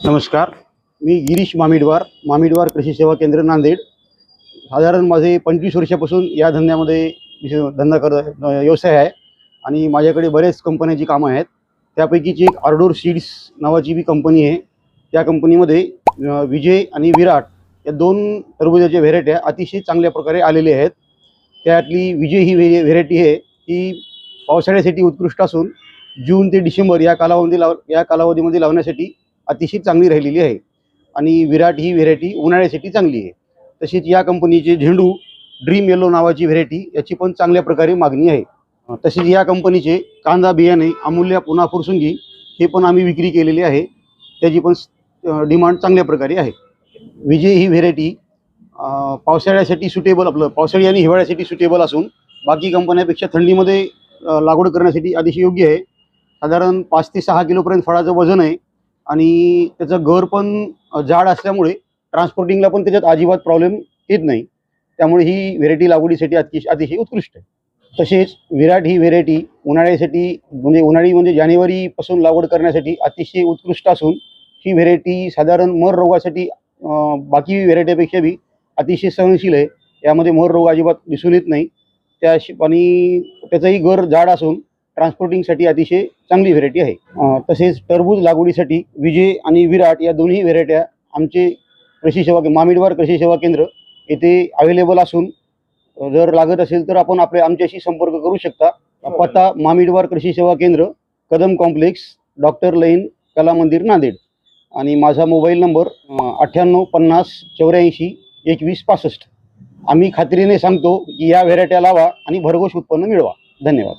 नमस्कार. मी गिरीश मामिडवार मामिडवार कृषी सेवा केंद्र नांदेड. साधारण माझे पंचवीस वर्षापासून या धंद्यामध्ये धंदा कर व्यवसाय आहे. आणि माझ्याकडे बरेच कंपन्याची कामं आहेत. त्यापैकीची एक आर्डोर सीड्स नावाची बी कंपनी आहे. त्या कंपनीमध्ये विजय आणि विराट या दोन टरबुजाच्या व्हेरायट्या अतिशय चांगल्या प्रकारे आलेल्या आहेत. त्यातली विजय ही व्हे व्हेरायटी आहे ही पावसाळ्यासाठी उत्कृष्ट असून जून ते डिसेंबर या कालावधी लाव या कालावधीमध्ये लावण्यासाठी अतिशय चांगली राहिलेली आहे. आणि विराट ही व्हेरायटी उन्हाळ्यासाठी चांगली आहे. तसेच या कंपनीचे झेंडू ड्रीम येलो नावाची व्हेरायटी याची पण चांगल्या प्रकारे मागणी आहे. तसेच या कंपनीचे कांदा बियाणे अमूल्य पुन्हा फुरसुंगी हे पण आम्ही विक्री केलेली आहे. त्याची पण डिमांड चांगल्या प्रकारे आहे. विजय ही व्हेरायटी पावसाळ्यासाठी सुटेबल आपलं पावसाळी आणि हिवाळ्यासाठी सुटेबल असून बाकी कंपन्यापेक्षा थंडीमध्ये लागवड करण्यासाठी अतिशय योग्य आहे. साधारण पाच ते सहा किलोपर्यंत फळाचं वजन आहे. आणि त्याचं घर पण जाड असल्यामुळे ट्रान्सपोर्टिंगला पण त्याच्यात अजिबात प्रॉब्लेम येत नाही. त्यामुळे ही व्हेरायटी लागवडीसाठी अतिशय अतिशय उत्कृष्ट आहे. तसेच विराट ही व्हेरायटी उन्हाळ्यासाठी म्हणजे उन्हाळी म्हणजे जानेवारीपासून लागवड करण्यासाठी अतिशय उत्कृष्ट असून ही व्हेरायटी साधारण मर रोगासाठी बाकी व्हेरायटीपेक्षा बी अतिशय सहनशील आहे. यामध्ये मोर रोग अजिबात दिसून येत नाही. त्याशी आणि त्याचंही घर जाड असून ट्रान्सपोर्टिंगसाठी अतिशय चांगली व्हेरायटी आहे. तसेच टरबूज लागवडीसाठी विजय आणि विराट या दोन्ही व्हेरायट्या आमचे कृषी सेवा मामिडवार कृषी सेवा केंद्र येथे अवेलेबल असून जर लागत असेल तर आपण आपल्या आमच्याशी संपर्क करू शकता. पत्ता मामिडवार कृषी सेवा केंद्र कदम कॉम्प्लेक्स डॉक्टर लईन कला मंदिर नांदेड. आणि माझा मोबाईल नंबर अठ्ठ्याण्णव पन्नास चौऱ्याऐंशी एकवीस पासष्ट. आम्ही खात्रीने सांगतो की या व्हेरायट्या लावा आणि भरघोष उत्पन्न मिळवा. धन्यवाद.